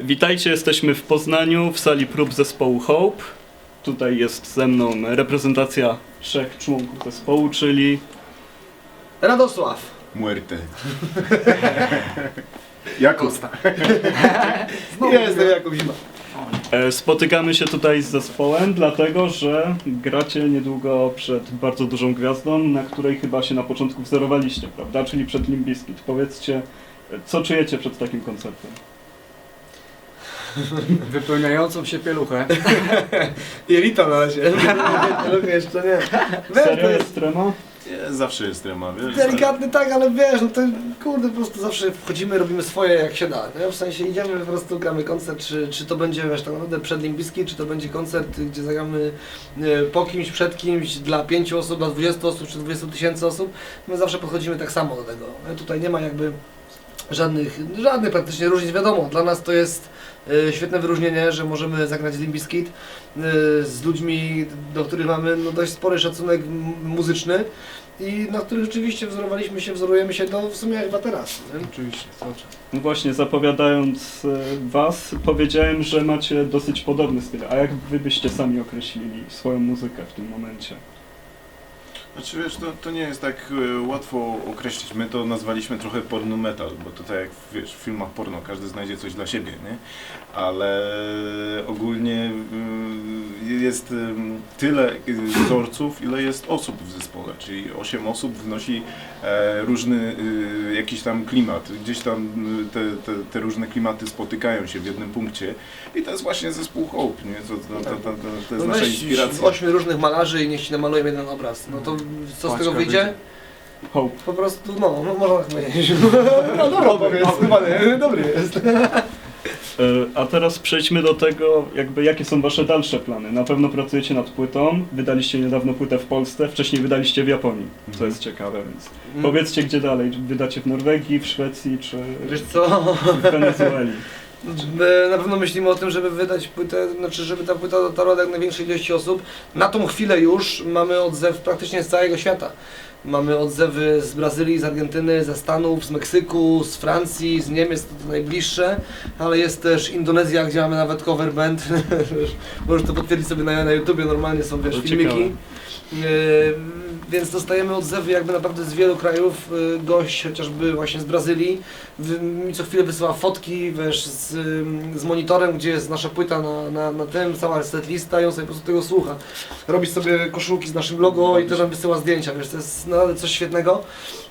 Witajcie, jesteśmy w Poznaniu w sali prób zespołu Hope. Tutaj jest ze mną reprezentacja trzech członków zespołu, czyli Radosław. Muerte. Jakub. Jestem Jakub Zima. e, spotykamy się tutaj z zespołem, dlatego że gracie niedługo przed bardzo dużą gwiazdą, na której chyba się na początku wzorowaliście, prawda? Czyli przed Limp Bizkit. Powiedzcie, e, co czujecie przed takim koncertem? Wypełniającą się pieluchę. Jelita na razie. Lubię jeszcze nie. Wiesz, to Serio jest jest trema? Nie, zawsze jest trema, wiesz? delikatny tak, ale wiesz, no to kurde, po prostu zawsze wchodzimy, robimy swoje jak się da. Nie? W sensie idziemy, po prostu gramy koncert, czy, czy to będzie wiesz, tak naprawdę przed Limbiski, czy to będzie koncert, gdzie zagramy e, po kimś, przed kimś, dla 5 osób, dla 20 osób, czy 20 tysięcy osób. My zawsze podchodzimy tak samo do tego. Nie? Tutaj nie ma jakby żadnych, żadnych praktycznie różnic. Wiadomo, dla nas to jest świetne wyróżnienie, że możemy zagrać Limbiskit z ludźmi, do których mamy no, dość spory szacunek muzyczny i na których rzeczywiście wzorowaliśmy się, wzorujemy się do w sumie chyba teraz. Nie? Oczywiście, cały czas. No właśnie, zapowiadając e, was, powiedziałem, że macie dosyć podobny styl. A jak wy byście sami określili swoją muzykę w tym momencie? Znaczy wiesz, to, to nie jest tak e, łatwo określić. My to nazwaliśmy trochę porno metal, bo to tak jak wiesz, w filmach porno, każdy znajdzie coś dla siebie, nie? Ale ogólnie y, jest y, tyle y, wzorców, ile jest osób w zespole, czyli 8 osób wnosi e, różny y, jakiś tam klimat. Gdzieś tam y, te, te, te różne klimaty spotykają się w jednym punkcie i to jest właśnie zespół Hope, nie? To, to, to, to, to, to jest No nasza weź inspiracja. ośmiu różnych malarzy i niech ci namalują jeden obraz. No to co z tego wyjdzie? Hope. Po prostu, no, no można tak powiedzieć. No dobra, powiedz, chyba nie, dobry jest. E, A teraz przejdźmy do tego, jakby jakie są wasze dalsze plany. Na pewno pracujecie nad płytą, wydaliście niedawno płytę w Polsce, wcześniej wydaliście w Japonii, co Mhm. jest ciekawe, więc powiedzcie gdzie dalej, wydacie w Norwegii, w Szwecji czy Wiesz co? w Wenezueli. Na pewno myślimy o tym, żeby wydać płytę, znaczy żeby ta płyta dotarła do jak największej ilości osób. Na tą chwilę już mamy odzew praktycznie z całego świata. Mamy odzewy z Brazylii, z Argentyny, ze Stanów, z Meksyku, z Francji, z Niemiec, to, to najbliższe, ale jest też Indonezja, gdzie mamy nawet cover band. Możesz to potwierdzić sobie na, na YouTubie, normalnie są wiesz, To filmiki. ciekawe. Więc dostajemy odzewy jakby naprawdę z wielu krajów. Yy, Gość chociażby właśnie z Brazylii mi co chwilę wysyła fotki, wiesz, z, z monitorem, gdzie jest nasza płyta na, na, na tym, cała setlista i on sobie po prostu tego słucha. Robi sobie koszulki z naszym logo i też nam wysyła zdjęcia, wiesz, to jest naprawdę coś świetnego.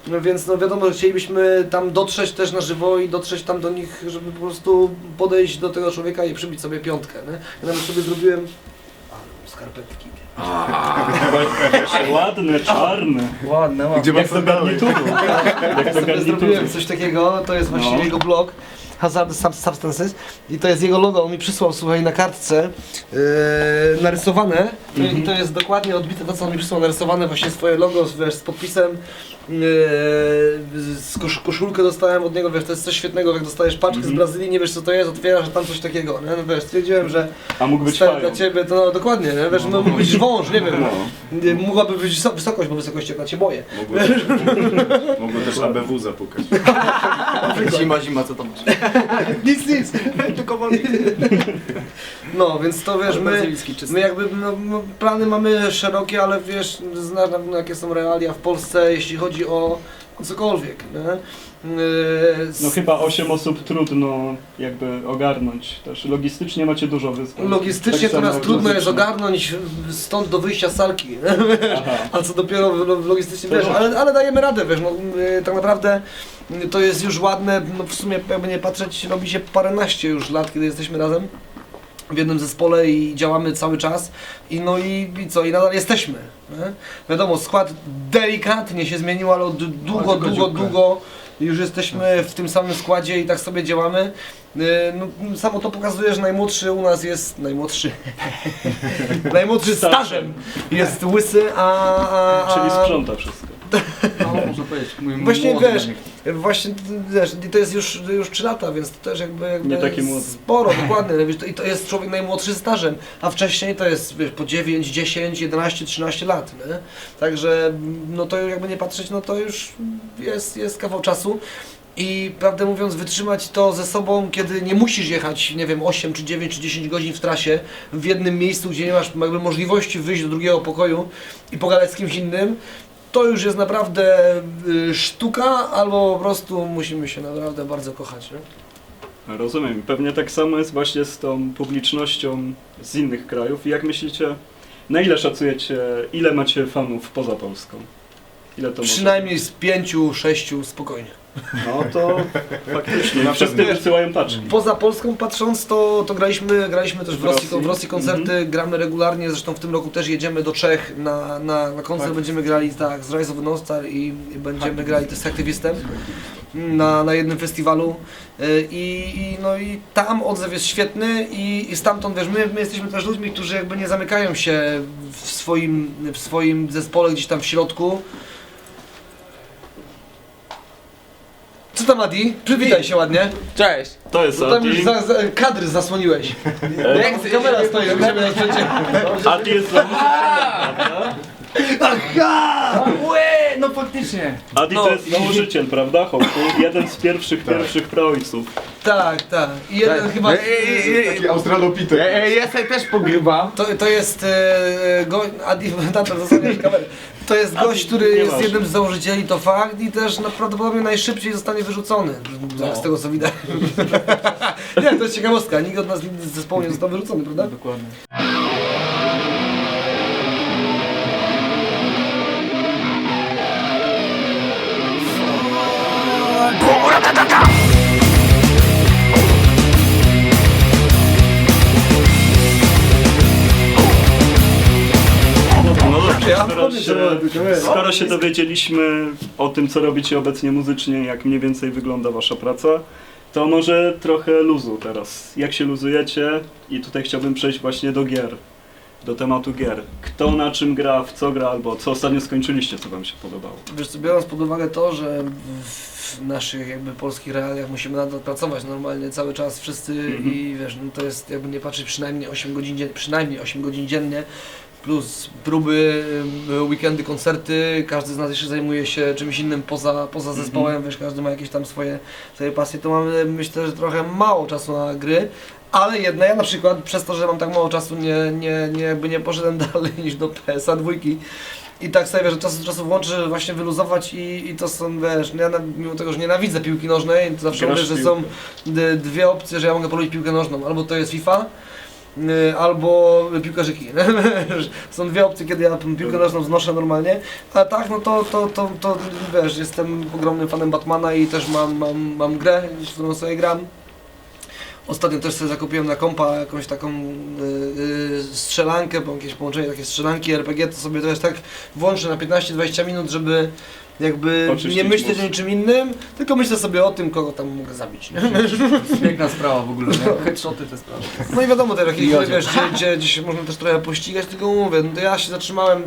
No więc no wiadomo, że chcielibyśmy tam dotrzeć też na żywo i dotrzeć tam do nich, żeby po prostu podejść do tego człowieka i przybić sobie piątkę, nie? Ja nawet sobie zrobiłem... Skarpetki. Ładne, czarne. Ładne, ładne. Gdzie Jak do garnituru. Jak sobie garnituru. zrobiłem coś takiego, to jest właśnie No. jego blog Hazard Sub- Substances i to jest jego logo, on mi przysłał, słuchaj, na kartce yy, narysowane i to jest dokładnie odbite to, co on mi przysłał, narysowane właśnie swoje logo wiesz, z podpisem yy, z kosz, koszulkę dostałem od niego, wiesz, to jest coś świetnego, jak dostajesz paczkę z Brazylii, nie wiesz co to jest, otwierasz, a tam coś takiego, nie? no wiesz, stwierdziłem, że A mógł być stary, dla Ciebie to no, dokładnie, nie? wiesz, no, mógł być wąż, nie wiem, No. Mogłaby być wyso- wysokość, bo wysokości akurat się boję. Mogło, mogło też ABW zapukać. Zima, zima, co tam masz? Nic, nic, tylko wolniej. No, więc to wiesz, my, Brazylijski czysty. my jakby no, no, plany mamy szerokie, ale wiesz, znasz na pewno jakie są realia w Polsce, jeśli chodzi o, cokolwiek, nie? Yy, No chyba 8 osób trudno jakby ogarnąć też. Logistycznie macie dużo wyzwań. Logistycznie Tak samo teraz jak trudno jest muzycznie. ogarnąć stąd do wyjścia z salki? Aha. A co dopiero w- w logistycznie, To wiesz, ale, ale dajemy radę, wiesz, no, y, tak naprawdę to jest już ładne, no w sumie jakby nie patrzeć, robi się paręnaście już lat, kiedy jesteśmy razem w jednym zespole i działamy cały czas i no i, i co, i nadal jesteśmy, nie? Wiadomo, skład delikatnie się zmienił, ale od długo, tylko długo, długo już jesteśmy w tym samym składzie i tak sobie działamy. Y, No, samo to pokazuje, że najmłodszy u nas jest najmłodszy. najmłodszy stażem jest łysy, a, a, a Czyli sprząta wszystko. Można powiedzieć, mój Właśnie młody wiesz. Właśnie, wiesz, i to jest już, już 3 lata, więc to też jakby, jakby Nie taki młody. sporo, dokładnie, wiesz, to, i to jest człowiek najmłodszy stażem, a wcześniej to jest wiesz, po 9, 10, 11, 13 lat, nie? Także no to jakby nie patrzeć, no to już jest, jest kawał czasu. i prawdę mówiąc wytrzymać to ze sobą, kiedy nie musisz jechać, nie wiem, 8 czy 9 czy 10 godzin w trasie w jednym miejscu, gdzie nie masz jakby możliwości wyjść do drugiego pokoju i pogadać z kimś innym, to już jest naprawdę y, sztuka, albo po prostu musimy się naprawdę bardzo kochać. Nie? Rozumiem. Pewnie tak samo jest właśnie z tą publicznością z innych krajów. I jak myślicie, na ile szacujecie, ile macie fanów poza Polską? Ile to może Przynajmniej z 5-6 spokojnie. No to faktycznie. Na Wszyscy wysyłają paczki. Poza Polską patrząc, to, to graliśmy, graliśmy też w W Rosji, Rosji? w Rosji koncerty, gramy regularnie, zresztą w tym roku też jedziemy do Czech na, na, na koncert, Tak. będziemy grali tak, z Rise of the North Star i i będziemy grali też z Aktywistem na, na jednym festiwalu Y, I, i, no i tam odzew jest świetny i, i stamtąd, wiesz, my, my jesteśmy też ludźmi, którzy jakby nie zamykają się w swoim, w swoim zespole gdzieś tam w środku. Co tam Adi? Przywitaj się ładnie. Cześć! To jest Bo tam już Adi. za, za, kadry zasłoniłeś. Jak kamera stoi obok siebie na sprzęcie. Adi jest? Aha! Łe, no faktycznie. Adi No. to jest założyciel, prawda, Hołku? Jeden z pierwszych, pierwszych praojców. Tak, tak. I jeden chyba... Taki australopitek. ja sobie też pogrywam. To, to jest e, go, Adi, tata, zasłaniasz kamerę. To jest gość, który nie jest masz. jednym z założycieli, to fakt i też na- prawdopodobnie najszybciej zostanie wyrzucony. Z tego co widać. nie, to jest ciekawostka. Nikt od nas z zespołu nie został wyrzucony, prawda? Dokładnie. No dobrze, Ja skoro wchodzę, się, to- skoro się dowiedzieliśmy o tym, co robicie obecnie muzycznie, jak mniej więcej wygląda wasza praca, to może trochę luzu teraz. Jak się luzujecie? I tutaj chciałbym przejść właśnie do gier. Do tematu gier. Kto na czym gra, w co gra, albo co ostatnio skończyliście, co wam się podobało. Wiesz co, biorąc pod uwagę to, że w naszych jakby polskich realiach musimy nadal pracować normalnie cały czas wszyscy Mhm. i wiesz, no to jest jakby nie patrzeć przynajmniej 8 godzin dziennie, przynajmniej 8 godzin dziennie plus próby, y, weekendy, koncerty, każdy z nas jeszcze zajmuje się czymś innym poza, poza Mhm. zespołem, wiesz, każdy ma jakieś tam swoje, swoje pasje, to mamy myślę, że trochę mało czasu na gry, ale jedna, ja na przykład przez to, że mam tak mało czasu nie, nie, nie, jakby nie poszedłem dalej niż do PSA dwójki, i tak sobie, że czas do czasu włączę właśnie wyluzować i, i to są, wiesz, no ja na, mimo tego, że nienawidzę piłki nożnej, to zawsze Grasz mówię, że są d- dwie opcje, że ja mogę polubić piłkę nożną. Albo to jest FIFA, y, albo piłkarzyki. są dwie opcje, kiedy ja piłkę nożną znoszę normalnie, a tak, no to, to, to, to wiesz, jestem ogromnym fanem Batmana i też mam, mam, mam grę, w którą sobie gram. Ostatnio też sobie zakupiłem na kompa jakąś taką y, y, strzelankę, bo jakieś połączenie takie strzelanki RPG, to sobie też tak włączę na 15-20 minut, żeby jakby Oczyścić nie myśleć mózg. o niczym innym, tylko myślę sobie o tym, kogo tam mogę zabić. Nie? Piękna sprawa w ogóle, nie? Headshoty te sprawy. No i wiadomo, te jakieś, Jodzie. wiesz, gdzie, gdzie, gdzie się można też trochę pościgać, tylko mówię, no to ja się zatrzymałem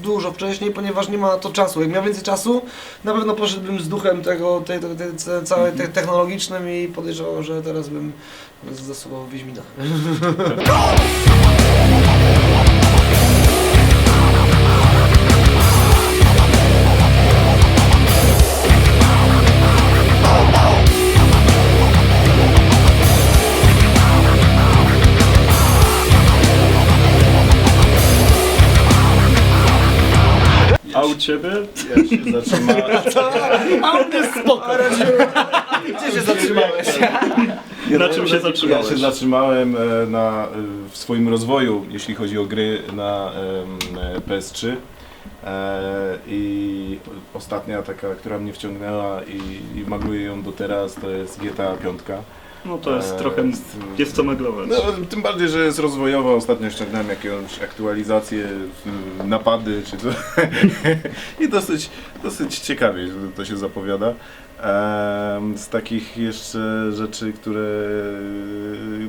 dużo wcześniej, ponieważ nie ma na to czasu. Jak miał więcej czasu, na pewno poszedłbym z duchem tego, tej, tej, tej, całej tej technologicznym i podejrzewam, że teraz bym zastosował Wiedźmina. ciebie? Ja się zatrzymałem. A on jest spoko. Gdzie się zatrzymałeś? Na czym się Ja zatrzymałeś? się zatrzymałem e, na, e, w swoim rozwoju, jeśli chodzi o gry na e, PS3. E, I ostatnia taka, która mnie wciągnęła i, i magluję ją do teraz, to jest GTA 5. No to jest E, trochę, jest- jest co maglować. No, tym bardziej, że jest rozwojowa. Ostatnio ściągnąłem jakąś aktualizację, m, napady czy co. I dosyć, dosyć ciekawie że to się zapowiada. Z takich jeszcze rzeczy, które.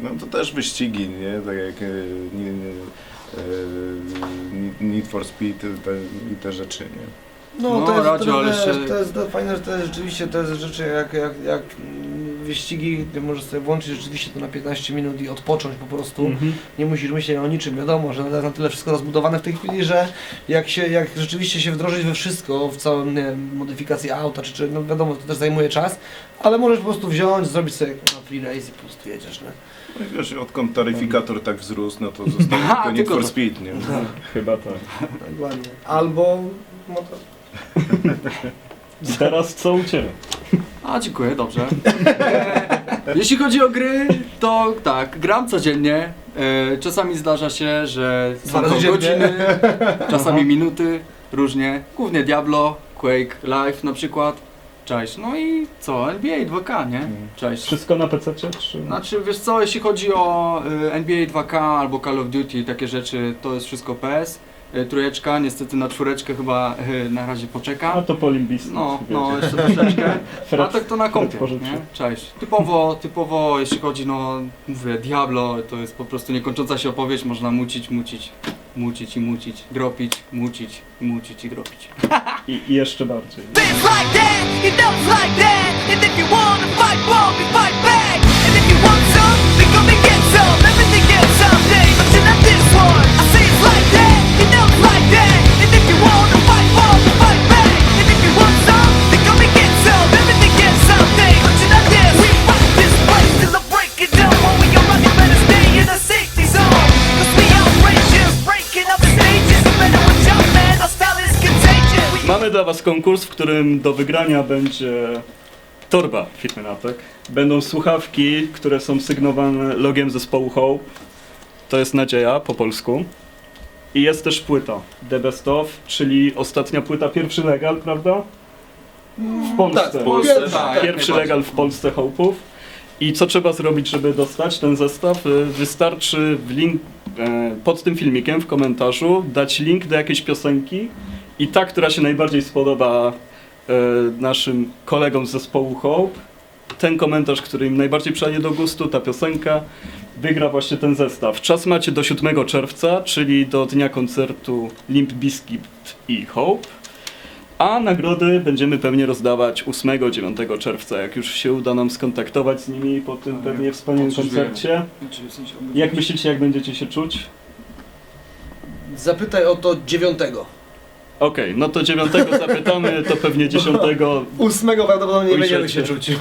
No to też wyścigi, nie? Tak jak e, nie, nie, e, Need for Speed te, i te rzeczy, nie? No, No, to jest, radio, to, ale to jest to fajne, że to jest rzeczywiście to jest rzeczy jak, jak, jak mm, wyścigi, gdzie możesz sobie włączyć rzeczywiście to na 15 minut i odpocząć po prostu. Mhm. Nie musisz myśleć o niczym, wiadomo, że jest na tyle wszystko rozbudowane w tej chwili, że jak się, jak rzeczywiście się wdrożyć we wszystko, w całą nie wiem, modyfikację auta, czy, czy no wiadomo, to też zajmuje czas, ale możesz po prostu wziąć, zrobić sobie no, free race i po prostu jedziesz, nie? No i wiesz, odkąd taryfikator tak wzrósł, no to zostało Aha, tylko Need tylko for to. Speed, nie? Chyba tak. Dokładnie. Albo motor. Teraz co u Ciebie? A, dziękuję, dobrze. E, Jeśli chodzi o gry, to tak, gram codziennie. E, Czasami zdarza się, że są razy to dziennie. godziny, czasami minuty, różnie. Głównie Diablo, Quake, Live na przykład. Cześć. No i co? NBA 2K, nie? Cześć. Wszystko na PC czy? Znaczy, wiesz co, jeśli chodzi o y, NBA 2K albo Call of Duty, takie rzeczy, to jest wszystko PS. Y, Trójeczka, niestety na czwóreczkę chyba y, na razie A poczekam. to po Limbiskit. No, no, jeszcze troszeczkę. A tak to na kompie, nie? Cześć. Typowo, typowo, jeśli chodzi, no, mówię, Diablo, to jest po prostu niekończąca się opowieść, można mucić, mucić, mucić i mucić, dropić, mucić, mucić i dropić. I, I jeszcze bardziej. It's dla Was konkurs, w którym do wygrania będzie torba Fitmenatek. Będą słuchawki, które są sygnowane logiem zespołu Hope. To jest nadzieja po polsku. I jest też płyta The Best Of, czyli ostatnia płyta, pierwszy legal, prawda? W Polsce. Tak, w Polsce, Pierwszy- tak, Pierwszy najbardziej. legal w Polsce Hope'ów. I co trzeba zrobić, żeby dostać ten zestaw? Y, Wystarczy w link, e, pod tym filmikiem w komentarzu dać link do jakiejś piosenki i ta, która się najbardziej spodoba e, naszym kolegom z zespołu Hope, ten komentarz, który im najbardziej przyjdzie do gustu, ta piosenka, wygra właśnie ten zestaw. Czas macie do 7 czerwca, czyli do dnia koncertu Limp Bizkit i Hope. A nagrody będziemy pewnie rozdawać 8-9 czerwca, jak już się uda nam skontaktować z nimi po tym Tak, pewnie wspaniałym koncercie. Jak myślicie, jak będziecie się czuć? Zapytaj o to dziewiątego. Okej, no to 9 zapytamy, to pewnie 10 Ósmego prawdopodobnie nie będziemy się Ujrzycie. czuć.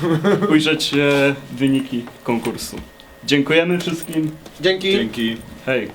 ujrzycie wyniki konkursu. Dziękujemy wszystkim. Dzięki. Dzięki. Hej.